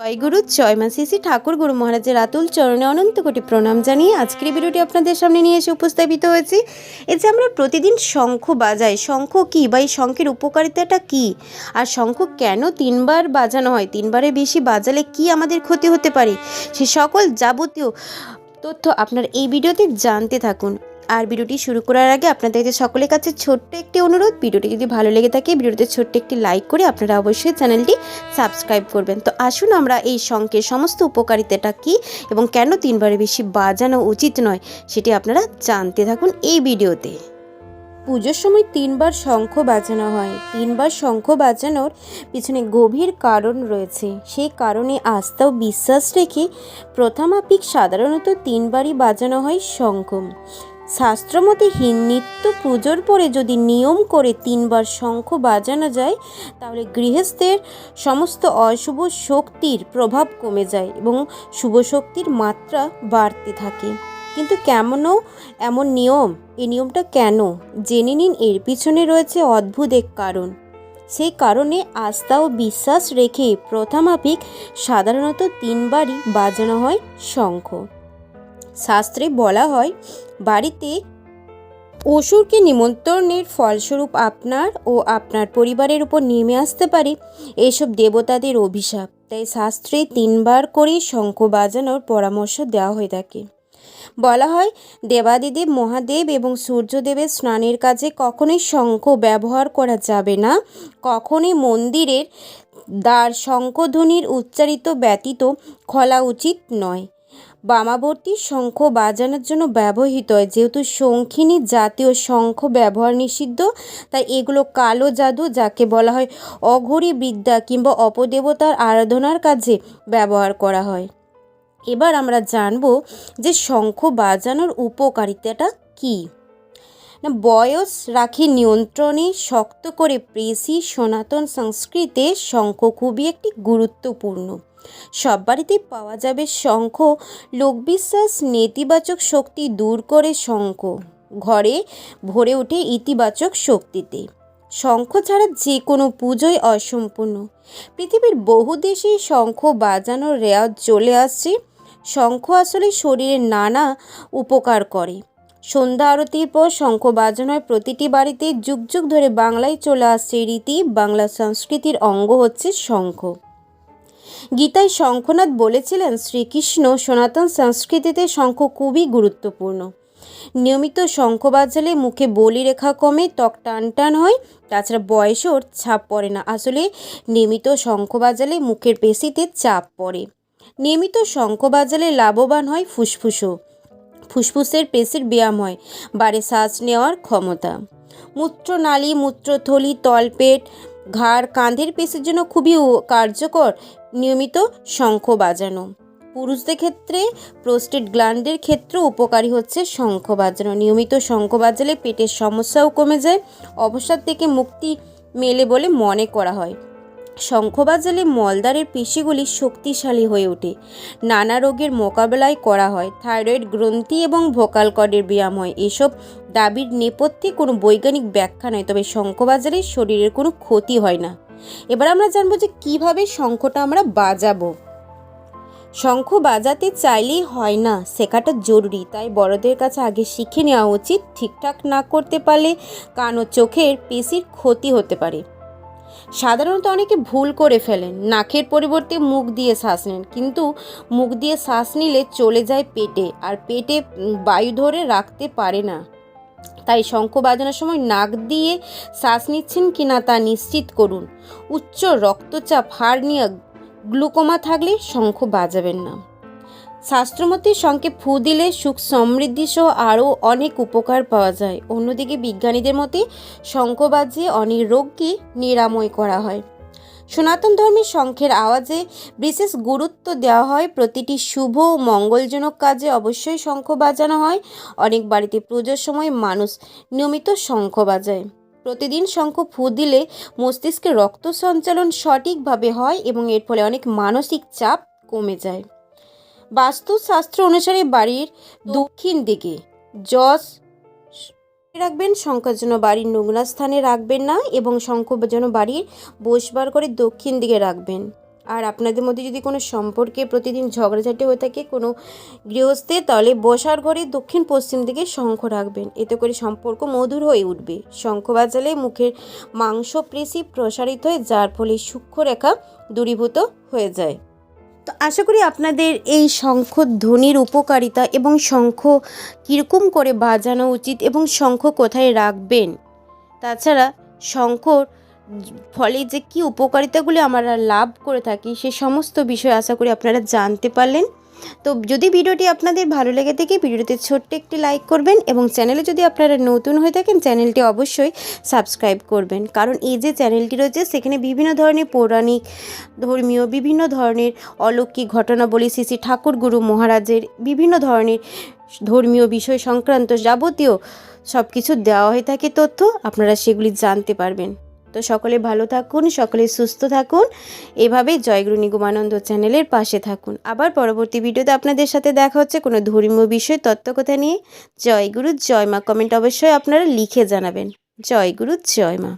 জয় গুরু জয় মা শ্রী ঠাকুর গুরু মহারাজের আতুল চরণে অনন্ত কোটি প্রণাম জানিয়ে আজকের ভিডিওটি আপনাদের সামনে নিয়ে এসে উপস্থাপিত হয়েছি। এই যে আমরা প্রতিদিন শঙ্খ বাজাই, শঙ্খ কী বা এই শঙ্খের উপকারিতাটা কী? আর শঙ্খ কেন তিনবার বাজানো হয়? তিনবারের বেশি বাজালে কি আমাদের ক্ষতি হতে পারে? সে সকল যাবতীয় তথ্য আপনার এই ভিডিওতে জানতে থাকুন। আর ভিডিওটি শুরু করার আগে আপনাদের সকলের কাছে ছোট্ট একটি অনুরোধ। ভিডিওটি যদি ভালো লেগে থাকে, ভিডিওতে ছোট্ট একটি লাইক করে আপনারা অবশ্যই চ্যানেলটি সাবস্ক্রাইব করবেন। তো আসুন আমরা এই শঙ্কের সমস্ত উপকারিতাটা কী এবং কেন তিনবারের বেশি বাজানো উচিত নয়, সেটি আপনারা জানতে থাকুন এই ভিডিওতে। পুজোর সময় তিনবার শঙ্খ বাজানো হয়। তিনবার শঙ্খ বাজানোর পিছনে গভীর কারণ রয়েছে। সেই কারণে আস্থা ও বিশ্বাস রেখে প্রথমাপিক সাধারণত তিনবারই বাজানো হয় শঙ্খ। শাস্ত্রমতে হিন নিত্য পুজোর পরে যদি নিয়ম করে তিনবার শঙ্খ বাজানো যায়, তাহলে গৃহস্থের সমস্ত অশুভ শক্তির প্রভাব কমে যায় এবং শুভ শক্তির মাত্রা বাড়তে থাকে। কিন্তু কেমনও এমন নিয়ম? এই নিয়মটা কেন? জেনে নিন, এর পিছনে রয়েছে অদ্ভুত এক কারণ। সেই কারণে আস্থা ও বিশ্বাস রেখে প্রথমাপিক সাধারণত তিনবারই বাজানো হয় শঙ্খ। শাস্ত্রে বলা হয়, বাড়িতে অসুরকে নিমন্ত্রণের ফলস্বরূপ আপনার ও আপনার পরিবারের উপর নেমে আসতে পারে এসব দেবতাদের অভিশাপ। তাই শাস্ত্রে তিনবার করে শঙ্খ বাজানোর পরামর্শ দেওয়া হয়ে থাকে। বলা হয়, দেবাদিদেব, মহাদেব এবং সূর্যদেবের স্নানের কাজে কখনোই শঙ্খ ব্যবহার করা যাবে না। কখনোই মন্দিরের দ্বার শঙ্খধ্বনির উচ্চারিত ব্যতীত খোলা উচিত নয়। বামাবর্তী শঙ্খ বাজানোর জন্য ব্যবহৃত হয়। যেহেতু শঙ্খিনী জাতীয় শঙ্খ ব্যবহার নিষিদ্ধ, তাই এগুলো কালো জাদু যাকে বলা হয় অঘরী বিদ্যা কিংবা অপদেবতার আরাধনার কাজে ব্যবহার করা হয়। এবার আমরা জানব যে শঙ্খ বাজানোর উপকারিতাটা কী? না, বয়স রাখি নিয়ন্ত্রণে, শক্ত করে প্রেসি সনাতন সংস্কৃতে শঙ্খ খুবই একটি গুরুত্বপূর্ণ। সব বাড়িতেই পাওয়া যাবে শঙ্খ। লোকবিশ্বাস, নেতিবাচক শক্তি দূর করে শঙ্খ। ঘরে ভরে ওঠে ইতিবাচক শক্তিতে। শঙ্খ ছাড়া যে কোনো পুজোই অসম্পূর্ণ। পৃথিবীর বহু দেশেই শঙ্খ বাজানোর রেওয়াজ চলে আসছে। শঙ্খ আসলে শরীরে নানা উপকার করে। সন্ধ্যা আরতির পর শঙ্খ বাজানো হয় প্রতিটি বাড়িতে যুগ যুগ ধরে বাংলায় চলে আসছে রীতি, বাংলা সংস্কৃতির অঙ্গ হচ্ছে শঙ্খ। গীতায় শঙ্খনাথ বলেছিলেন, শ্রীকৃষ্ণ সনাতন সংস্কৃতিতে শঙ্খ খুবই গুরুত্বপূর্ণ। নিয়মিত শঙ্খ বাজালে মুখে বলি রেখা কমে, ত্বক টান টান হয়, তাছাড়া বয়সের ছাপ পড়ে না। আসলে নিয়মিত শঙ্খ বাজালে মুখের পেশিতে চাপ পড়ে। নিয়মিত শঙ্খ বাজালে লাভবান হয় ফুসফুসও। ফুসফুসের পেশির ব্যায়াম হয়, বাড়ে শ্বাস নেওয়ার ক্ষমতা। মূত্রনালী, মূত্রথলি, তলপেট ঘাড় কাঁধের পেশের জন্য খুবই কার্যকর, নিয়মিত শঙ্খ বাজানো। পুরুষদের ক্ষেত্রে প্রোস্টেট গ্লান্ডের ক্ষেত্রেও উপকারী হচ্ছে শঙ্খ বাজানো। নিয়মিত শঙ্খ বাজালে পেটের সমস্যাও কমে যায়, অবসাদ থেকে মুক্তি মেলে বলে মনে করা হয়। শঙ্খ বাজালে মলদারের পেশিগুলি শক্তিশালী হয়ে ওঠে। নানা রোগের মোকাবেলায় করা হয়। থাইরয়েড, গ্রন্থি এবং ভোকাল কর্ডের ব্যায়াম হয়। এসব দাবির নেপথ্যে কোনো বৈজ্ঞানিক ব্যাখ্যা নয় তবে শঙ্খ বাজালে শরীরের কোনো ক্ষতি হয় না। এবার আমরা জানব যে কীভাবে শঙ্খটা আমরা বাজাবো। শঙ্খ বাজাতে চাইলেই হয় না, শেখাটা জরুরি। তাই বড়দের কাছে আগে শিখে নেওয়া উচিত, ঠিকঠাক না করতে পারলে কান ও চোখের পেশির ক্ষতি হতে পারে। সাধারণত অনেকে ভুল করে ফেলেন, নাকের পরিবর্তে মুখ দিয়ে শ্বাস নেন। কিন্তু মুখ দিয়ে শ্বাস নিলে চলে যায় পেটে আর পেটে বায়ু ধরে রাখতে পারে না। তাই শঙ্খ বাজানোর সময় নাক দিয়ে শ্বাস নিচ্ছেন কি না তা নিশ্চিত করুন। উচ্চ রক্তচাপ হার্নিয়া গ্লুকোমা থাকলে শঙ্খ বাজাবেন না। শাস্ত্রমতে শঙ্খে ফু দিলে সুখ সমৃদ্ধি সহ আরও অনেক উপকার পাওয়া যায়। অন্যদিকে বিজ্ঞানীদের মতে শঙ্খ বাজিয়ে অনেক রোগকে নিরাময় করা হয়। সনাতন ধর্মের শঙ্খের আওয়াজে বিশেষ গুরুত্ব দেওয়া হয়। প্রতিটি শুভ ও মঙ্গলজনক কাজে অবশ্যই শঙ্খ বাজানো হয়। অনেক বাড়িতে পুজোর সময় মানুষ নিয়মিত শঙ্খ বাজায়। প্রতিদিন শঙ্খ ফু দিলে মস্তিষ্কে রক্ত সঞ্চালন সঠিকভাবে হয় এবং এর ফলে অনেক মানসিক চাপ কমে যায়। বাস্তুশাস্ত্র অনুসারে বাড়ির দক্ষিণ দিকে যশ রাখবেন শঙ্খের জন্য বাড়ির নোংরা স্থানে রাখবেন না এবং শঙ্খ যেন বাড়ির বসবার করে দক্ষিণ দিকে রাখবেন। আর আপনাদের মধ্যে যদি কোনো সম্পর্কে প্রতিদিন ঝগড়াঝাটি হয়ে থাকে কোনো গৃহস্থে, তাহলে বসার ঘরে দক্ষিণ পশ্চিম দিকে শঙ্খ রাখবেন। এতে করে সম্পর্ক মধুর হয়ে উঠবে। শঙ্খ বাজালে মুখের মাংসপেশি প্রসারিত হয়ে, যার ফলে সূক্ষ্ম রেখা দূরীভূত হয়ে যায়। তো আশা করি আপনাদের এই শঙ্খ ধ্বনির উপকারিতা এবং শঙ্খ কীরকম করে বাজানো উচিত এবং শঙ্খ কোথায় রাখবেন? তাছাড়া শঙ্খর ফলে যে কী উপকারিতাগুলি আমরা লাভ করে থাকি সে সমস্ত বিষয় আশা করি আপনারা জানতে পারলেন। তো যদি ভিডিওটি আপনাদের ভালো লেগে থাকে ভিডিওতে ছোট্ট একটি লাইক করবেন এবং চ্যানেলে যদি আপনারা নতুন হয়ে থাকেন, চ্যানেলটি অবশ্যই সাবস্ক্রাইব করবেন। কারণ এই যে চ্যানেলটি রয়েছে, সেখানে বিভিন্ন ধরনের পৌরাণিক, ধর্মীয়, বিভিন্ন ধরনের অলৌকিক ঘটনাবলী, শ্রী ঠাকুর গুরু মহারাজের বিভিন্ন ধরনের ধর্মীয় বিষয় সংক্রান্ত যাবতীয় সব কিছু দেওয়া হয়ে থাকে তথ্য, আপনারা সেগুলি জানতে পারবেন। তো সকলে ভালো থাকুন, সকলে সুস্থ থাকুন। এভাবে জয়গুরু নিগমানন্দ চ্যানেলের পাশে থাকুন। আবার পরবর্তী ভিডিওতে আপনাদের সাথে দেখা হচ্ছে কোনো ধর্মীয় বিষয়, তত্ত্বকথা নিয়ে। জয়গুরু, জয় মা। কমেন্ট অবশ্যই আপনারা লিখে জানাবেন। জয়গুরু, জয় মা।